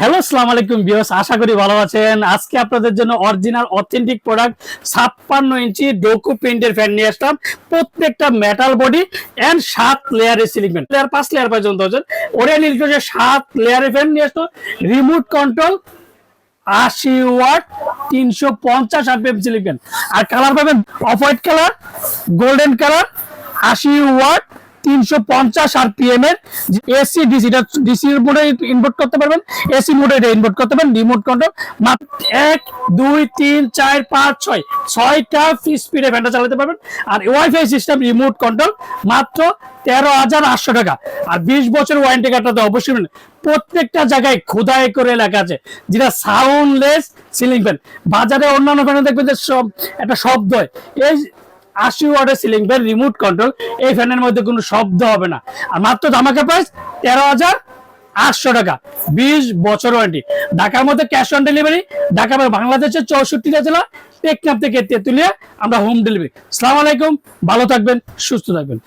Hello সালাম আলাইকুম বিয়স আশা করি ভালো আছেন। আজকে আপনাদের জন্য অরিজিনাল অথেন্টিক প্রোডাক্ট ছাপ্পান্ন ইঞ্চি ডোকু প্রিন্টের ফ্যান নিয়ে আসলাম। প্রত্যেকটা মেটাল বডি অ্যান্ড সাত লেয়ারের সিলিং লেয়ার পাঁচ লেয়ার পর্যন্ত আছে ওরে নির্দিষ্ট সাত লেয়ারের ফ্যান নিয়ে আসলো। রিমোট কন্ট্রোল আশি ওয়াট তিনশো পঞ্চাশ আরপিএম সিলিং আর কালার পাবেন off white colour golden colour আশি ওয়াট তিনশো পঞ্চাশ এক, দুই, তিন, চার, পাঁচ, ছয়, ছয়টা আর সিস্টেম রিমোট কন্ট্রোল মাত্র তেরো হাজার আটশো টাকা। আর বিশ বছর ওয়ারেন্টি কার্ডটা তো অবশ্যই প্রত্যেকটা জায়গায় খোদাই করে লেখা আছে, যেটা সাউন্ডলেস সিলিং ফ্যান বাজারে অন্যান্য ফ্যানে দেখবেন যে সব, একটা শব্দ এই আশি ওয়াটের সিলিং ফ্যান রিমোট কন্ট্রোল এই ফ্যানের মধ্যে কোনো শব্দ হবে না। আর মাত্র ধামাকা প্রাইস তেরো হাজার আটশো টাকা। বিশ বছর ওয়ারেন্টি ঢাকার মধ্যে ক্যাশ অন ডেলিভারি ঢাকা বাংলাদেশের চৌষট্টিটা জেলা টেকনাপ থেকে তেতুলিয়া, আমরা হোম ডেলিভারি সালাম আলাইকুম, ভালো থাকবেন, সুস্থ থাকবেন।